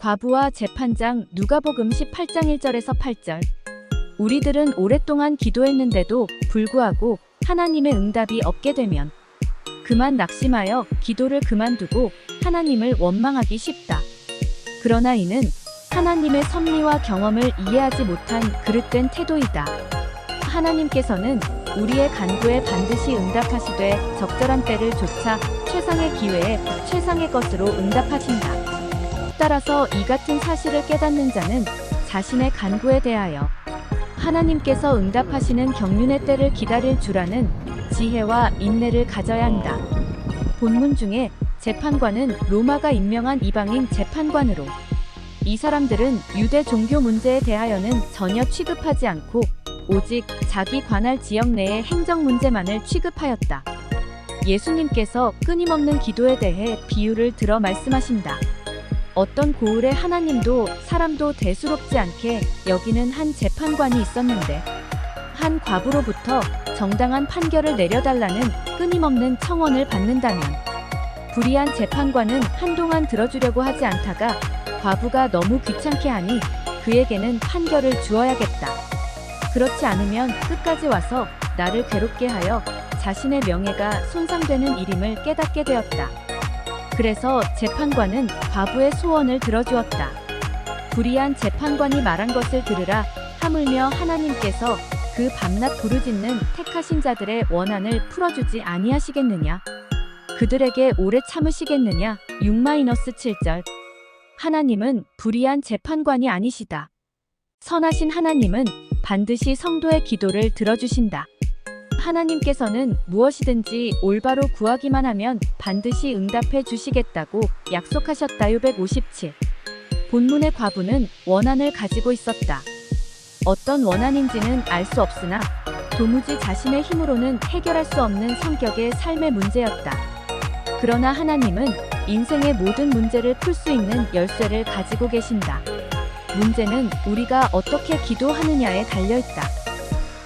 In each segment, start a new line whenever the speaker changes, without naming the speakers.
과부와 재판장 누가복음 18장 1절에서 8절. 우리들은 오랫동안 기도했는데도 불구하고 하나님의 응답이 없게 되면 그만 낙심하여 기도를 그만두고 하나님을 원망하기 쉽다. 그러나 이는 하나님의 섭리와 경험을 이해하지 못한 그릇된 태도이다. 하나님께서는 우리의 간구에 반드시 응답하시되 적절한 때를 쫓아 최상의 기회에 최상의 것으로 응답하신다. 따라서 이 같은 사실을 깨닫는 자는 자신의 간구에 대하여 하나님께서 응답하시는 경륜의 때를 기다릴 줄 아는 지혜와 인내를 가져야 한다. 본문 중에 재판관은 로마가 임명한 이방인 재판관으로 이 사람들은 유대 종교 문제에 대하여는 전혀 취급하지 않고 오직 자기 관할 지역 내의 행정 문제만을 취급하였다. 예수님께서 끊임없는 기도에 대해 비유를 들어 말씀하신다. 어떤 고을에 하나님도 사람도 대수롭지 않게 여기는 한 재판관이 있었는데 한 과부로부터 정당한 판결을 내려달라는 끊임없는 청원을 받는다면 불의한 재판관은 한동안 들어주려고 하지 않다가 과부가 너무 귀찮게 하니 그에게는 판결을 주어야겠다. 그렇지 않으면 끝까지 와서 나를 괴롭게 하여 자신의 명예가 손상되는 일임을 깨닫게 되었다. 그래서 재판관은 과부의 소원을 들어주었다. 불의한 재판관이 말한 것을 들으라 하물며 하나님께서 그 밤낮 부르짖는 택하신 자들의 원한을 풀어주지 아니하시겠느냐? 그들에게 오래 참으시겠느냐? 6-7절 하나님은 불의한 재판관이 아니시다. 선하신 하나님은 반드시 성도의 기도를 들어주신다. 하나님께서는 무엇이든지 올바로 구하기만 하면 반드시 응답해 주시겠다고 약속하셨다. 657. 본문의 과부는 원한을 가지고 있었다. 어떤 원한인지는 알 수 없으나 도무지 자신의 힘으로는 해결할 수 없는 성격의 삶의 문제였다. 그러나 하나님은 인생의 모든 문제를 풀 수 있는 열쇠를 가지고 계신다. 문제는 우리가 어떻게 기도하느냐에 달려있다.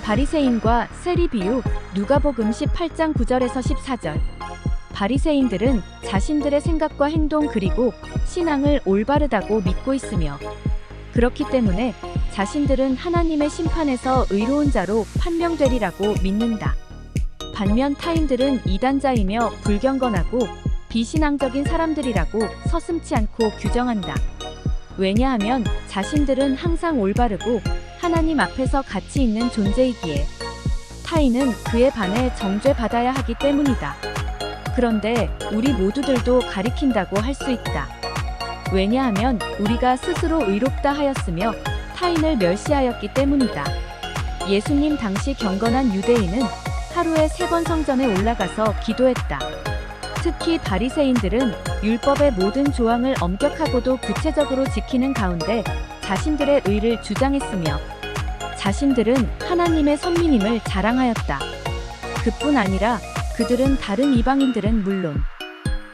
바리새인과 세리 비유 누가복음 18장 9절에서 14절. 바리새인들은 자신들의 생각과 행동 그리고 신앙을 올바르다고 믿고 있으며 그렇기 때문에 자신들은 하나님의 심판에서 의로운 자로 판명되리라고 믿는다. 반면 타인들은 이단자이며 불경건하고 비신앙적인 사람들이라고 서슴치 않고 규정한다. 왜냐하면 자신들은 항상 올바르고 하나님 앞에서 가치 있는 존재이기에 타인은 그에 반해 정죄받아야 하기 때문이다. 그런데 우리 모두들도 가리킨다고 할 수 있다. 왜냐하면 우리가 스스로 의롭다 하였으며 타인을 멸시하였기 때문이다. 예수님 당시 경건한 유대인은 하루에 세 번 성전에 올라가서 기도했다. 특히 바리새인들은 율법의 모든 조항을 엄격하고도 구체적으로 지키는 가운데 자신들의 의를 주장했으며 자신들은 하나님의 선민임을 자랑하였다. 그뿐 아니라 그들은 다른 이방인들은 물론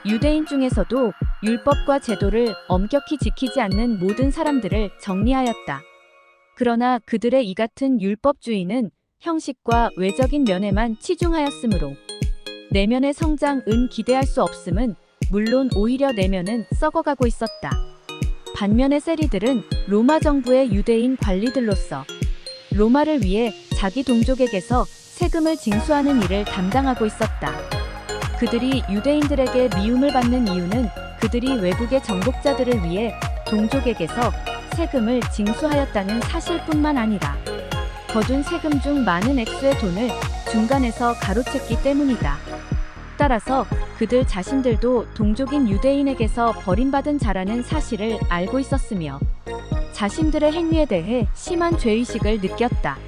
유대인 중에서도 율법과 제도를 엄격히 지키지 않는 모든 사람들을 정리하였다. 그러나 그들의 이 같은 율법주의는 형식과 외적인 면에만 치중하였으므로 내면의 성장은 기대할 수 없음은 물론 오히려 내면은 썩어가고 있었다. 반면에 세리들은 로마 정부의 유대인 관리들로서 로마를 위해 자기 동족에게서 세금을 징수하는 일을 담당하고 있었다. 그들이 유대인들에게 미움을 받는 이유는 그들이 외국의 정복자들을 위해 동족에게서 세금을 징수하였다는 사실뿐만 아니라 거둔 세금 중 많은 액수의 돈을 중간에서 가로챘기 때문이다. 따라서 그들 자신들도 동족인 유대인에게서 버림받은 자라는 사실을 알고 있었으며 자신들의 행위에 대해 심한 죄의식을 느꼈다.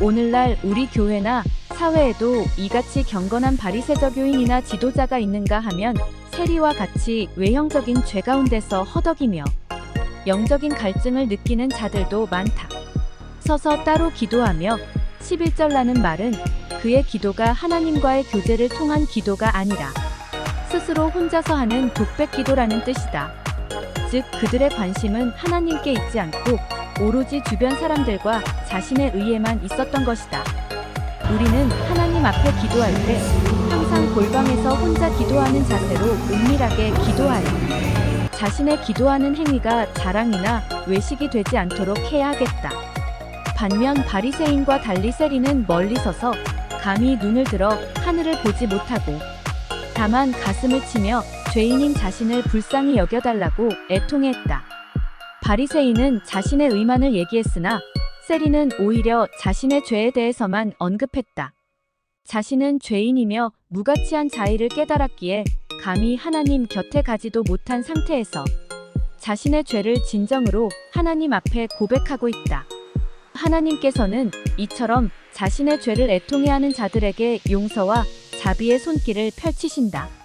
오늘날 우리 교회나 사회에도 이같이 경건한 바리새적 교인이나 지도자가 있는가 하면 세리와 같이 외형적인 죄 가운데서 허덕이며 영적인 갈증을 느끼는 자들도 많다. 서서 따로 기도하며 11절라는 말은 그의 기도가 하나님과의 교제를 통한 기도가 아니라 스스로 혼자서 하는 독백 기도라는 뜻이다. 즉 그들의 관심은 하나님께 있지 않고 오로지 주변 사람들과 자신의 의에만 있었던 것이다. 우리는 하나님 앞에 기도할 때 항상 골방에서 혼자 기도하는 자세로 은밀하게 기도하여 자신의 기도하는 행위가 자랑이나 외식이 되지 않도록 해야 하겠다. 반면 바리새인과 달리 세리는 멀리 서서 감히 눈을 들어 하늘을 보지 못하고 다만 가슴을 치며 죄인인 자신을 불쌍히 여겨달라고 애통했다. 바리새인은 자신의 의만을 얘기했으나 세리는 오히려 자신의 죄에 대해서만 언급했다. 자신은 죄인이며 무가치한 자의를 깨달았기에 감히 하나님 곁에 가지도 못한 상태에서 자신의 죄를 진정으로 하나님 앞에 고백하고 있다. 하나님께서는 이처럼 자신의 죄를 애통해하는 자들에게 용서와 자비의 손길을 펼치신다.